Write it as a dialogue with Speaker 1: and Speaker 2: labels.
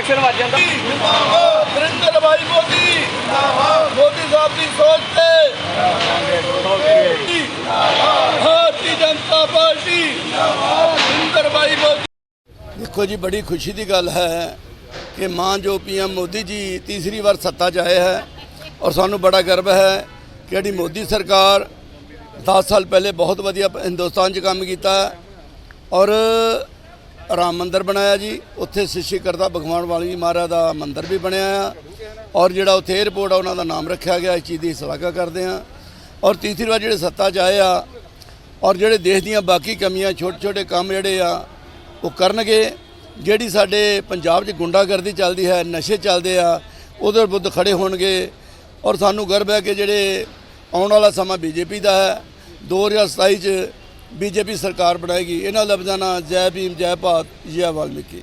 Speaker 1: Election ਵੱਜ ਜਾਂਦਾ।
Speaker 2: ਨਰਿੰਦਰ ਭਾਈ ਮੋਦੀ ਜਿੰਦਾਬਾਦ। ਮੋਦੀ ਸਾਹਿਬ ਦੀ ਸੋਚ ਤੇ ਭਾਰਤੀ ਜਨਤਾ ਪਾਰਟੀ। ਜਿੰਦਾਬਾਦ ਨਰਿੰਦਰ ਭਾਈ ਮੋਦੀ। ਦੇਖੋ ਜੀ ਬੜੀ ਖੁਸ਼ੀ ਦੀ ਗੱਲ ਹੈ ਕਿ ਮਾਂ ਜੋ ਪੀਐਮ ਮੋਦੀ ਜੀ ਤੀਸਰੀ ਵਾਰ ਸੱਤਾ 'ਚ ਆਏ ਹੈ ਔਰ ਸਾਨੂੰ ਬੜਾ ਗਰਵ ਹੈ ਕਿ ਜਿਹੜੀ ਮੋਦੀ ਸਰਕਾਰ 10 ਸਾਲ ਪਹਿਲੇ ਬਹੁਤ ਵਧੀਆ ਹਿੰਦੁਸਤਾਨ 'ਚ ਕੰਮ ਕੀਤਾ ਔਰ ਰਾਮ ਮੰਦਿਰ ਬਣਾਇਆ ਜੀ। ਉੱਥੇ ਸ਼ਿਸ਼ੀ ਕਰਤਾ ਭਗਵਾਨ ਵਾਲੀ ਮਹਾਰਾਜ ਦਾ ਮੰਦਿਰ ਵੀ ਬਣਿਆ ਆ। ਔਰ ਜਿਹੜਾ ਉੱਥੇ 에어ਪੋਰਟ ਆ, ਉਹਨਾਂ ਦਾ ਨਾਮ ਰੱਖਿਆ ਗਿਆ। ਇਸ ਚੀਜ਼ ਦੀ ਸ਼ਲਾਘਾ ਕਰਦੇ ਆ। ਔਰ ਤੀਸਰੀ ਵਾਰ ਜਿਹੜੇ ਸੱਤਾ 'ਚ ਆਏ ਆ, ਔਰ ਜਿਹੜੇ ਦੇਸ਼ ਦੀਆਂ ਬਾਕੀ ਕਮੀਆਂ ਛੋਟੇ ਛੋਟੇ ਕੰਮ ਜਿਹੜੇ ਆ, ਉਹ ਕਰਨਗੇ। ਜਿਹੜੀ ਸਾਡੇ ਪੰਜਾਬ 'ਚ ਗੁੰਡਾਗਰਦੀ ਚੱਲਦੀ ਹੈ, ਨਸ਼ੇ ਚੱਲਦੇ ਆ, ਉਹਦੇ ਬੁੱਧ ਖੜੇ ਹੋਣਗੇ। ਔਰ ਸਾਨੂੰ ਗਰਵ ਹੈ ਕਿ ਜਿਹੜੇ ਆਉਣ ਵਾਲਾ ਸਮਾਂ ਬੀਜੇਪੀ ਦਾ ਹੈ। 2027 'ਚ ਬੀਜੇਪੀ ਸਰਕਾਰ ਬਣਾਏਗੀ। ਇਹਨਾਂ ਲਫ਼ਜ਼ਾਂ ਨਾਲ ਜੈ ਭੀਮ ਜੈ ਭਾਰਤ ਜੈ ਵਾਲਮੀਕੀ।